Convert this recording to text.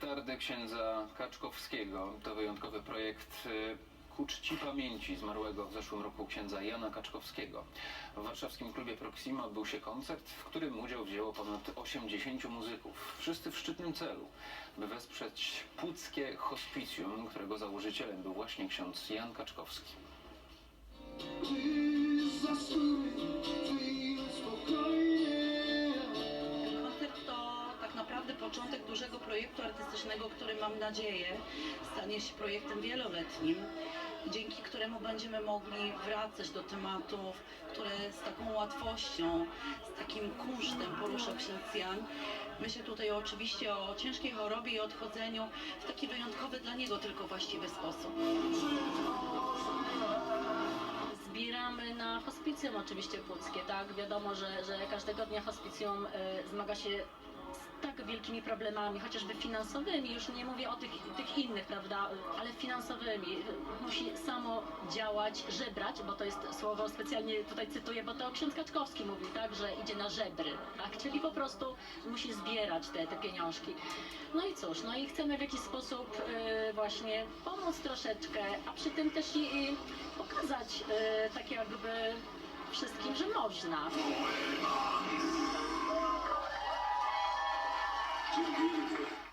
Petardy księdza Kaczkowskiego to wyjątkowy projekt y, ku czci pamięci zmarłego w zeszłym roku księdza Jana Kaczkowskiego. W warszawskim klubie Proxima odbył się koncert, w którym udział wzięło ponad 80 muzyków. Wszyscy w szczytnym celu, by wesprzeć Puckie Hospicjum, którego założycielem był właśnie ksiądz Jan Kaczkowski. Początek dużego projektu artystycznego, który mam nadzieję stanie się projektem wieloletnim, dzięki któremu będziemy mogli wracać do tematów, które z taką łatwością, z takim kunsztem porusza ksiądz Jan. Myślę tutaj oczywiście o ciężkiej chorobie i odchodzeniu w taki wyjątkowy dla niego tylko właściwy sposób. Zbieramy na hospicjum oczywiście puckie, tak? Wiadomo, że, że każdego dnia hospicjum e, zmaga się z tak wielkimi problemami, chociażby finansowymi, już nie mówię o tych, tych innych, prawda, ale finansowymi. Musi samo działać, żebrać, bo to jest słowo specjalnie tutaj cytuję, bo to ksiądz Kaczkowski mówi, tak, że idzie na żebry, tak, czyli po prostu musi zbierać te, te pieniążki. No i cóż, no i chcemy w jakiś sposób e, właśnie pomóc troszeczkę, a przy tym też i, i pokazać tak jakby wszystkim, że można. Thank you.